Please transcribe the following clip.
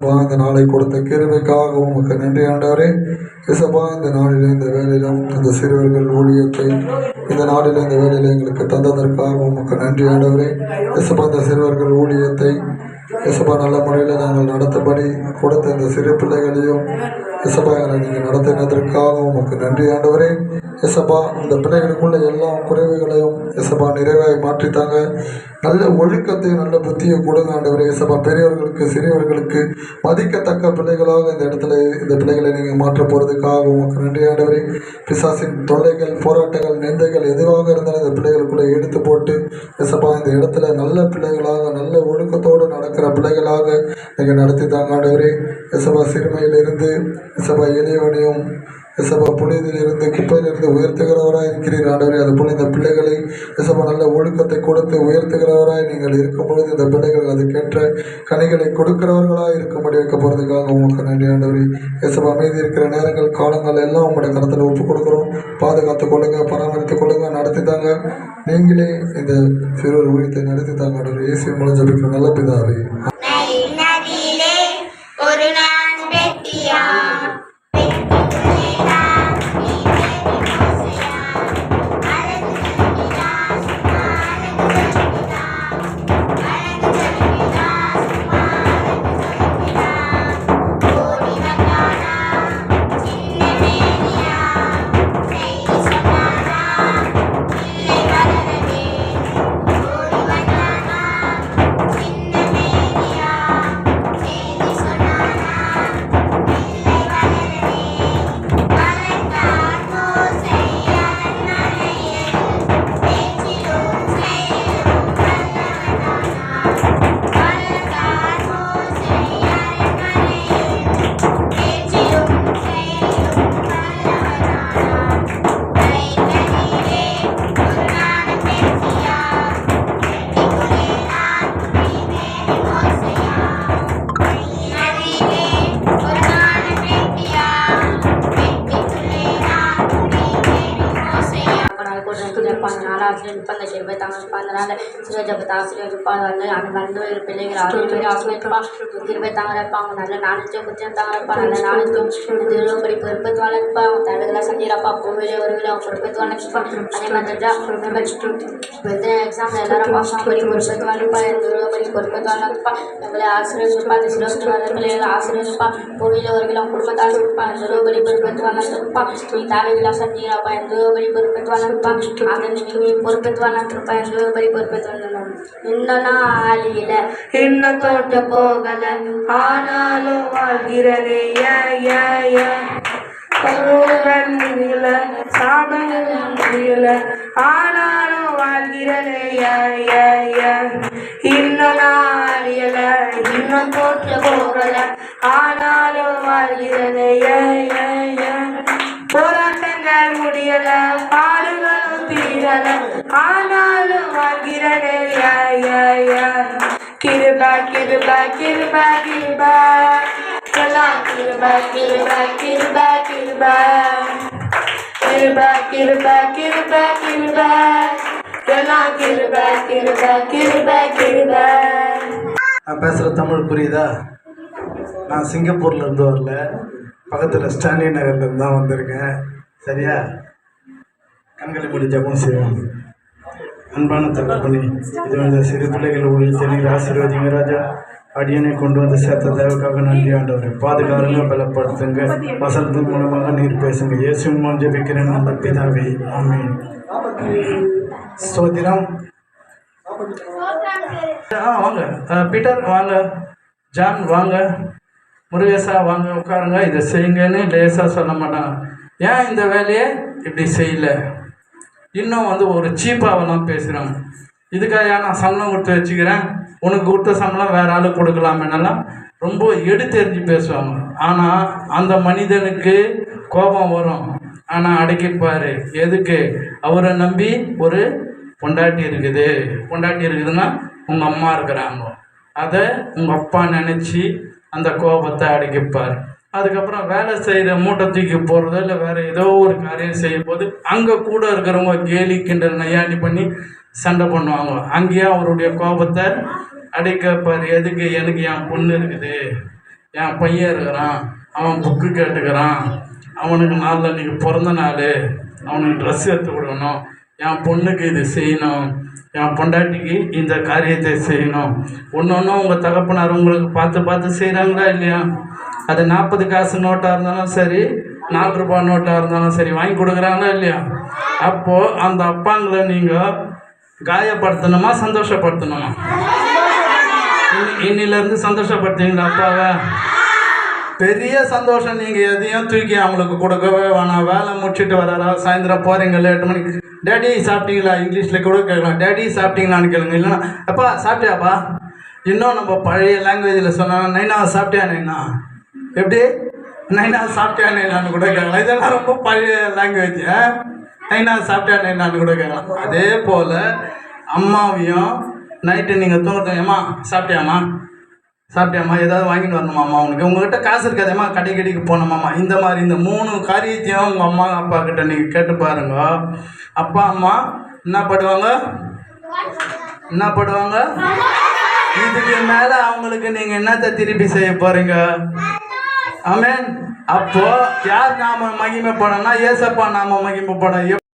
இந்த நாளை கொடுத்த கிருமைக்காக உமக்கு நன்றி ஆண்டவரே. இசபா இந்த நாளில் இந்த வேலையிலும் இந்த சிறுவர்கள் ஊழியத்தை இந்த நாளில் இந்த வேலையில எங்களுக்கு தந்ததற்காக உமக்கு நன்றி ஆண்டவரே. இசபா இந்த சிறுவர்கள் ஊழியத்தை இசப்பா நல்ல முறையில் நாங்கள் நடத்தபடி கொடுத்த இந்த சிறு பிள்ளைகளையும் இசப்பா எங்களை நீங்கள் நடத்தினதற்காக உமக்கு நன்றி ஆண்டவரே. இசப்பா இந்த பிள்ளைகளுக்குள்ள எல்லா குறைவுகளையும் இசப்பா நிறைவாய் மாற்றித்தாங்க. நல்ல ஒழுக்கத்தை நல்ல புத்தியை கொடுங்க ஆண்டவரே. இசப்பா பெரியவர்களுக்கு சிறியவர்களுக்கு மதிக்கத்தக்க பிள்ளைகளாக இந்த இடத்துல இந்த பிள்ளைகளை நீங்கள் மாற்ற போகிறதுக்காக உமக்கு நன்றி ஆண்டவரே. பிசாசின் தொல்லைகள் போராட்டங்கள் நிந்தைகள் எதுவாக இருந்தாலும் இந்த பிள்ளைகளுக்குள்ளே எடுத்து போட்டு இசப்பா இந்த இடத்துல நல்ல பிள்ளைகளாக நல்ல ஒழுக்கத்தோடு நடக்கிற பிள்ளைகளாக நீங்கள் நடத்தி தாங்க ஆண்டவரே. இசப்பா சிறுமையிலிருந்து சபா எளியவனையும் இசப்பா புனிதிலிருந்து குப்பையிலிருந்து உயர்த்துகிறவராய் இருக்கிறீர் ஆண்டவரே. அதுபோல் இந்த பிள்ளைகளை எசப்பா நல்ல ஒழுக்கத்தை கொடுத்து உயர்த்துகிறவராய் நீங்கள் இருக்கும் பொழுது இந்த பிள்ளைகள் அதுக்கேற்ற கனிகளை கொடுக்கிறவர்களாக இருக்கும்படி வைக்க போகிறதுக்காக உங்களுக்கு நன்றி ஆண்டவரே. எசப்பா அமைதி இருக்கிற நேரங்கள் காலங்கள் எல்லாம் உங்களுடைய கருத்தில் ஒப்பு கொடுக்குறோம். பாதுகாத்து கொள்ளுங்க பராமரித்து கொள்ளுங்க நடத்தி தாங்க. நீங்களே இந்த சிறுவர் ஊழியத்தை நடத்தி தாங்க ஆண்டவரே. இயேசு மூலம் ஜபிக்கிற நல்ல பிதாவே. ஒரு நாள் ஆசிரியர் நிற்பாங்க சரி போய் தாங்க நிற்பாங்க அதனால் சிவஜபத்தை ஆசிரியர் நிற்பாங்க வந்து அந்த வந்து பிள்ளைகள் ஆறு ஆசிரியர் நிற்பாங்க கிருபை தாங்க நிற்பாங்க நல்ல நானூற்றி குற்றம் தாங்க நிற்பாங்க நல்ல நானூற்றி திருவிழா படி பொறுப்பத்து வாழ நிற்பாங்க தலைவர்களாக சந்திரப்பா போவிலே வருவில அவங்க பொறுப்பத்து வாழ நிற்பாங்க அதே மாதிரி எக்ஸாம் எல்லாரும் பாஸ் படி பொறுப்பத்து வாழ நிற்பாங்க திருவிழா படி பொறுப்பத்து வாழ நிற்பாங்க எங்களை ஆசிரியர் நிற்பா அந்த சிலபத்து வர பிள்ளைகள் ஆசிரியர் நிற்பா கோவிலில் வருவில அவங்க குடும்பத்தால் நிற்பாங்க திருவிழா படி பொறுப்பத்து வாழ நிற்பாங்க நீ தலைவர்களாக சந்திரப்பா திருவிழா படி பொறுப்பத்து வாழ நிற்பாங்க அந்த பொறுಪೆತ್ವನಂತರ ಪೈರು ಬರೀ பொறுಪೆತ್வாನ இன்னனா ஆளியில இன்னும் தோட்ட போகல. ஆனாலும் வாழ்கிறதே பருவன்ல சாதனம் புரியல. ஆனாலும் வாழ்கிறதே இன்னும் நான் ஆளியல. இன்னும் தோற்ற போகல. ஆனாலும் வாழ்கிறதே போராட்டங்கள் முடியல. பா தீரல ஆனாலும் வாழ்கிறதே கிருபா கிருபா கிருபா கிருபா சொல்லாம் கிருபா கிருபா கிருபா கிருபா கிருபா கிருபா கிருபா கிருபா சொல்லாம் கிருபா கிருபா கிருபா கிருபா நான் பேசுகிற தமிழ் புரியுதா நான் சிங்கப்பூர்ல இருந்து வரல பக்கத்தில் ஸ்டாலின் நகர்லேருந்து தான் வந்திருக்கேன் சரியா கண்களை மூடி ஜபம் செய்வோம். அன்பான தகப்பனே இது வந்து சிறு பிள்ளைகள் ஊழியத்தை நீர் ஆசீர்வதிங்க ராஜா அடியனை கொண்டு வந்து சேர்த்த தேவைக்காக நன்றி ஆண்டவரை. பாதுகாருங்க பலப்படுத்துங்க வசனத்தின் மூலமாக நீர் பேசுங்க. இயேசு மூலம் ஜெபிக்கிறேன் நல்ல பிதாவே. ஆமே சோதிரம் ஆ வாங்க பீட்டர் வாங்க. ஜான் வாங்க. முருகேசா வாங்க உட்காருங்க. இதை செய்யுங்கன்னு லேசாக சொல்ல மாட்டாங்க. ஏன் இந்த வேலையை இப்படி செய்யலை? இன்னும் வந்து ஒரு சீப்பாவெல்லாம் பேசுகிறாங்க இதுக்காக நான் சம்பளம் கொடுத்து வச்சுக்கிறேன். உனக்கு கொடுத்த சம்பளம் வேற ஆளுக்கு கொடுக்கலாமேனெல்லாம் ரொம்ப எடுத்தெறிஞ்சு பேசுவாங்க. ஆனால் அந்த மனிதனுக்கு கோபம் வரும். ஆனால் அடக்கிப்பார் எதுக்கு? அவரை நம்பி ஒரு பொண்டாட்டி இருக்குது. பொண்டாட்டி இருக்குதுன்னா உங்கள் அம்மா இருக்கிறாங்க. அதை உங்கள் அப்பா நினச்சி அந்த கோபத்தை அடக்கிப்பார் அதுக்கப்புறம் வேலை செய்கிற மூட்டை தூக்கி போகிறதோ இல்லை வேறு ஏதோ ஒரு காரியம் செய்யும் போது அங்கே கூட இருக்கிறவங்க கேலி கிண்டல் நையாண்டி பண்ணி சண்டை பண்ணுவாங்க. அங்கேயே அவருடைய கோபத்தை அடைக்கப்பார் எதுக்கு எனக்கு என் பொண்ணு இருக்குது? என் பையன் இருக்கிறான் அவன் புக்கு கேட்டுக்கிறான் அவனுக்கு நாளில் அன்றைக்கி பிறந்த நாள் அவனுக்கு ட்ரெஸ் எடுத்து கொடுக்கணும் என் பொண்ணுக்கு இது செய்யணும். என் பொண்டாட்டிக்கு இந்த காரியத்தை செய்யணும். ஒன்று ஒன்றும் உங்கள் தகப்பனார் உங்களுக்கு பார்த்து பார்த்து செய்கிறாங்களா இல்லையா? அது நாற்பது காசு நோட்டாக இருந்தாலும் சரி நாலு ரூபாய் நோட்டாக இருந்தாலும் சரி வாங்கி கொடுக்குறாங்களா இல்லையா? அப்போது அந்த அப்பாங்களை நீங்கள் காயப்படுத்தணுமா சந்தோஷப்படுத்தணுமா? இன்னிலேருந்து சந்தோஷப்படுத்துவீங்களா அப்பாவை? பெரிய சந்தோஷம் நீங்கள் எதையும் தூக்கி அவங்களுக்கு கொடுக்கவே வேணாம். வேலை முடிச்சுட்டு வர்றாரா சாயந்தரம் போகிறீங்க எட்டு மணிக்கு டேடி சாப்பிட்டீங்களா? இங்கிலீஷில் கூட கேட்கலாம். டேடி சாப்பிட்டீங்களான்னு கேளுங்க. இல்லைன்னா அப்பா சாப்பிட்டியாப்பா? இன்னும் நம்ம பழைய லாங்குவேஜில் சொன்னால் நைனா சாப்பிட்டியா நைனா? எப்படி? நைனா சாப்பிட்டியா நைனான்னு கூட கேட்கலாம். இதெல்லாம் ரொம்ப பழைய லாங்குவேஜ் நைனா சாப்பிட்டியா நைனான்னு கூட கேட்கலாம். அதே போல் அம்மாவையும் நைட்டு நீங்கள் தூங்குறது சாப்பிட்டியாம்மா? சாப்பிட்டியாம்மா ஏதாவது வாங்கிட்டு வரணுமாம்மா உனக்கு? உங்ககிட்ட காசு இருக்காதேம்மா கடை கடைக்கு போனோமாம்மா இந்த மாதிரி இந்த மூணு காரியத்தையும் உங்கள் அம்மா அப்பா கிட்ட நீங்கள் கேட்டு பாருங்க. அப்பா அம்மா என்ன படுவாங்க? என்ன படுவாங்க? இதுக்கு மேலே அவங்களுக்கு நீங்கள் என்னத்தை திருப்பி செய்ய போகிறீங்க ஆமேன். அப்போ யார் நாம மகிமைப்படனா ஏசப்பா நாம மகிமைப்படம்